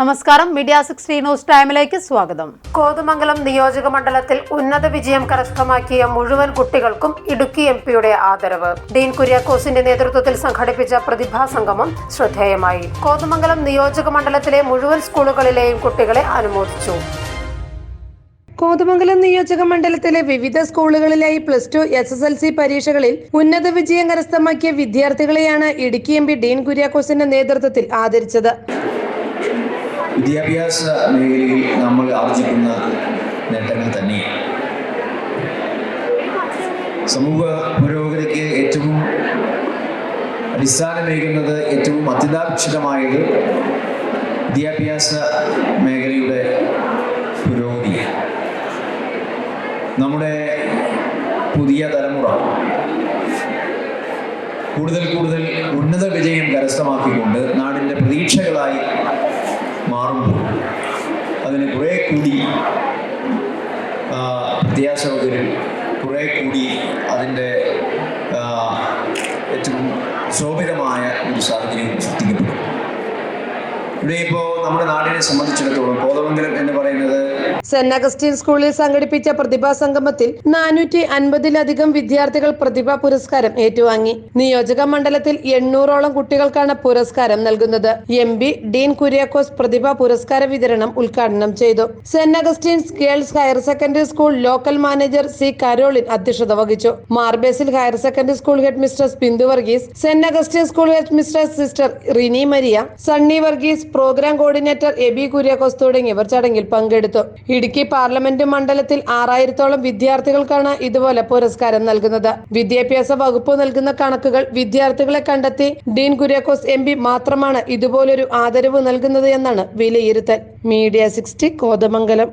നമസ്കാരം. Media sixty news ടൈമിലേക്ക് സ്വാഗതം. കോതമംഗലം നിയോജക മണ്ഡലത്തിൽ ഉന്നത വിജയം കരസ്ഥമാക്കിയ മുഴുവൻ കുട്ടികൾക്കും ഇടുക്കി എം പിയുടെ ആദരവ്. ഡീൻ കുര്യാക്കോസിന്റെ നേതൃത്വത്തിൽ സംഘടിപ്പിച്ച പ്രതിഭാ സംഗമം ശ്രദ്ധേയമായി. കോതമംഗലം നിയോജക മണ്ഡലത്തിലെ മുഴുവൻ സ്കൂളുകളിലെയും കുട്ടികളെ അനുമോദിച്ചു. കോതമംഗലം നിയോജക മണ്ഡലത്തിലെ വിവിധ സ്കൂളുകളിലായി plus two S S L C പരീക്ഷകളിൽ ഉന്നത വിജയം കരസ്ഥമാക്കിയ വിദ്യാർത്ഥികളെയാണ് ഇടുക്കി എം പി ഡീൻ കുര്യാക്കോസിന്റെ നേതൃത്വത്തിൽ ആദരിച്ചത്. വിദ്യാഭ്യാസ മേഖലയിൽ നമ്മൾ ആർജിക്കുന്ന നേട്ടങ്ങൾ തന്നെ സമൂഹ പുരോഗതിക്ക് ഏറ്റവും അടിസ്ഥാനമേകുന്നത് ഏറ്റവും അത്യന്താപേക്ഷിതമായത് വിദ്യാഭ്യാസ മേഖലയുടെ പുരോഗതി നമ്മുടെ പുതിയ തലമുറ കൂടുതൽ കൂടുതൽ ഉന്നത വിജയം കരസ്ഥമാക്കിക്കൊണ്ട് നാടിന്റെ പ്രതീക്ഷകളായി മാറുമ്പോൾ അതിന് കുറേ കൂടി ആ, വിദ്യാസൗകര്യം കുറേ കൂടി അതിന്റെ ഏറ്റവും ശോഭിതമായ ഒരു സാഹചര്യം സൃഷ്ടിക്കപ്പെടും. ഇവിടെ ഇപ്പോൾ നമ്മുടെ നാടിനെ സംബന്ധിച്ചിടത്തോളം കോതമംഗലം എന്ന് പറയുന്നത് സെന്റ് അഗസ്റ്റീൻ സ്കൂളിൽ സംഘടിപ്പിച്ച പ്രതിഭാ സംഗമത്തിൽ നാനൂറ്റി അൻപതിലധികം വിദ്യാർത്ഥികൾ പ്രതിഭാ പുരസ്കാരം ഏറ്റുവാങ്ങി. നിയോജക മണ്ഡലത്തിൽ എണ്ണൂറോളം കുട്ടികൾക്കാണ് പുരസ്കാരം നൽകുന്നത്. എം പി ഡീൻ കുര്യാക്കോസ് പ്രതിഭാ പുരസ്കാര വിതരണം ഉദ്ഘാടനം ചെയ്തു. Saint Augustine's girls higher secondary school local manager C Caroline അധ്യക്ഷത വഹിച്ചു. Mar Basil higher secondary school head mistress Bindu Varghese Saint Augustine school head mistress sister Rini Maria Sunny Varghese program coordinator Aby Kuriakose തുടങ്ങിയവർ ചടങ്ങിൽ പങ്കെടുത്തു. Idukki parliament മണ്ഡലത്തിൽ ആറായിരത്തോളം വിദ്യാർത്ഥികൾക്കാണ് ഇതുപോലെ പുരസ്കാരം നൽകുന്നത്. വിദ്യാഭ്യാസ വകുപ്പ് നൽകുന്ന കണക്കുകൾ വിദ്യാർത്ഥികളെ കണ്ടെത്തി ഡീൻ കുര്യാക്കോസ് എം മാത്രമാണ് ഇതുപോലൊരു ആദരവ് നൽകുന്നത് എന്നാണ് വിലയിരുത്തൽ. Media sixty Kothamangalam.